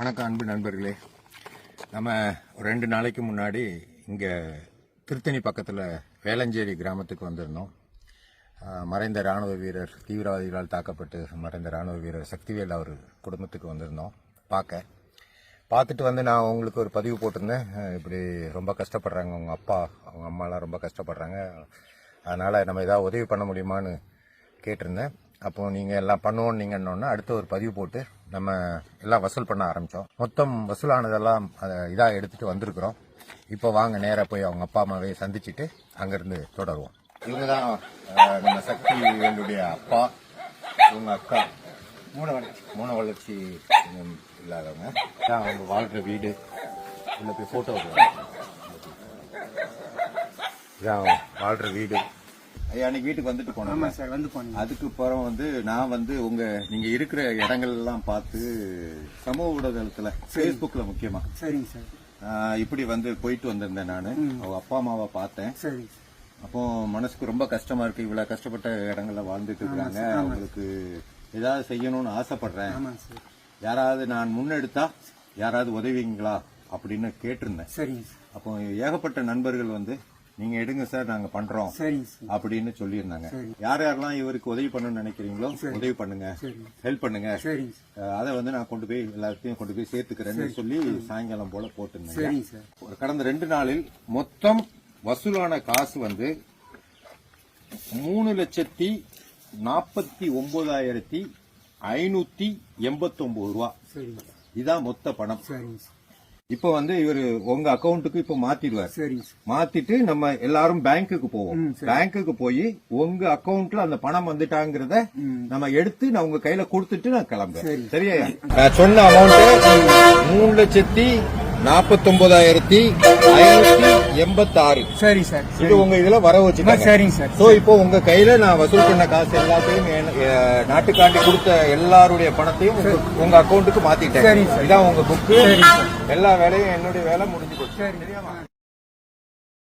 வணக்கம் அன்பு நண்பர்களே. நம்ம ரெண்டு நாளைக்கு முன்னாடி இங்கே திருத்தணி பக்கத்தில் வேளஞ்சேரி கிராமத்துக்கு வந்திருந்தோம். மறைந்த ராணுவ வீரர் தீவிரவாதிகளால் தாக்கப்பட்டு மறைந்த ராணுவ வீரர் சக்திவேல் அவர் குடும்பத்துக்கு வந்திருந்தோம். பார்க்க. பார்த்துட்டு வந்து நான் உங்களுக்கு ஒரு பதிவு போட்டிருந்தேன். இப்படி ரொம்ப கஷ்டப்படுறாங்க அவங்க அப்பா. அவங்க அம்மாலாம் ரொம்ப கஷ்டப்படுறாங்க. அதனால் நம்ம ஏதாவது உதவி பண்ண முடியுமான்னு கேட்டிருந்தேன். அப்போ நீங்கள் எல்லாம் பண்ணுவோம் நீங்கன்னொன்னே அடுத்த ஒரு பதிவு போட்டு நம்ம எல்லாம் வசூல் பண்ண ஆரம்பித்தோம் மொத்தம் வசூலானதெல்லாம் இதாக எடுத்துகிட்டு வந்திருக்கிறோம். இப்போ வாங்க நேராக போய் அவங்க அப்பா அம்மாவை சந்திச்சுட்டு அங்கேருந்து தொடருவோம். இவங்க தான் நம்ம சக்தி வேலுடைய அப்பா இவங்க அக்கா. மூணு வளர்ச்சி. மூணு வளர்ச்சி இல்லாதவங்க. இதான் அவங்க வாழ்கிற வீடு. உள்ள போய் ஃபோட்டோ இதான் வாழ்கிற வீடு. அன்னைக்கு வீட்டுக்கு வந்துட்டு போனோம் சார் வந்து போனீங்க அதுக்கு அப்புறம் வந்து நான் வந்து உங்க நீங்க இருக்கிற இடங்கள் எல்லாம் பார்த்து சமூக ஊடகத்துல ஃபேஸ்புக்ல முக்கியமா. சரிங்க சார். இப்படி வந்து போயிட்டு வந்திருந்தேன் நானு. அவங்க அப்பா அம்மாவை பார்த்தேன். சார். அப்போ மனசுக்கு ரொம்ப கஷ்டமா இருக்கு. இவ்வளவு கஷ்டப்பட்ட இடங்கள்ல வாழ்ந்துட்டு இருக்காங்க. அவங்களுக்கு ஏதாவது செய்யணும்னு ஆசைப்படுறேன். யாராவது நான் முன்னெடுத்தா யாராவது உதவிங்களா? அப்படின்னு கேட்டிருந்தேன். சரிங்க சார். அப்போ ஏகப்பட்ட நண்பர்கள் வந்து நீங்க எடுங்க சார் நாங்க பண்றோம் அப்படின்னு சொல்லியிருந்தாங்க. யார் யாரெல்லாம் இவருக்கு உதவி பண்ணணும்னு நினைக்கிறீங்களோ உதவி பண்ணுங்க. ஹெல்ப் பண்ணுங்க. அதை வந்து நான் கொண்டு போய் எல்லாத்தையும் கொண்டு போய் சேர்த்துக்கிறேன்னு சொல்லி சாயங்காலம் போல போட்டிருந்தேன் கடந்த ரெண்டு நாளில் மொத்தம் வசூலான காசு வந்து மூணு லட்சத்தி நாற்பத்தி ஒன்பதாயிரத்தி ஐநூத்தி எண்பத்தி ஒன்பது ரூபா இதான் மொத்த பணம். இப்போ வந்து இவரு உங்க அக்கவுண்ட்டுக்கு இப்போ மாத்திடுவார். சரிங்க சார். மாத்திட்டு நம்ம எல்லாரும் பேங்க்குக்கு போவோம். பேங்க்குக்கு போய் உங்க அக்கவுண்ட்ல அந்த பணம் வந்துட்டாங்கிறத நம்ம எடுத்து நான் உங்க கையில கொடுத்துட்டு நான் கிளம்புறேன். சரியா? நான் சொன்ன அமௌண்ட் மூணு லட்சத்தி நாற்பத்தி ஒன்பதாயிரத்தி ஐநூத்தி எண்பத்தி ஆறு சரி சார் இது உங்க இதுல வர வச்சுட்டாங்க சரிங்க சார் சோ இப்போ உங்க கையில நான் வசூல் பண்ண காசு எல்லாத்தையும் நாட்டுக்காண்டி கொடுத்த எல்லாருடைய பணத்தையும் உங்க- அக்கவுண்ட்டுக்கு மாத்திட்டேன். இதான் உங்க புக்கு. எல்லா வேலையும் என்னுடைய வேலை முடிஞ்சு போச்சு.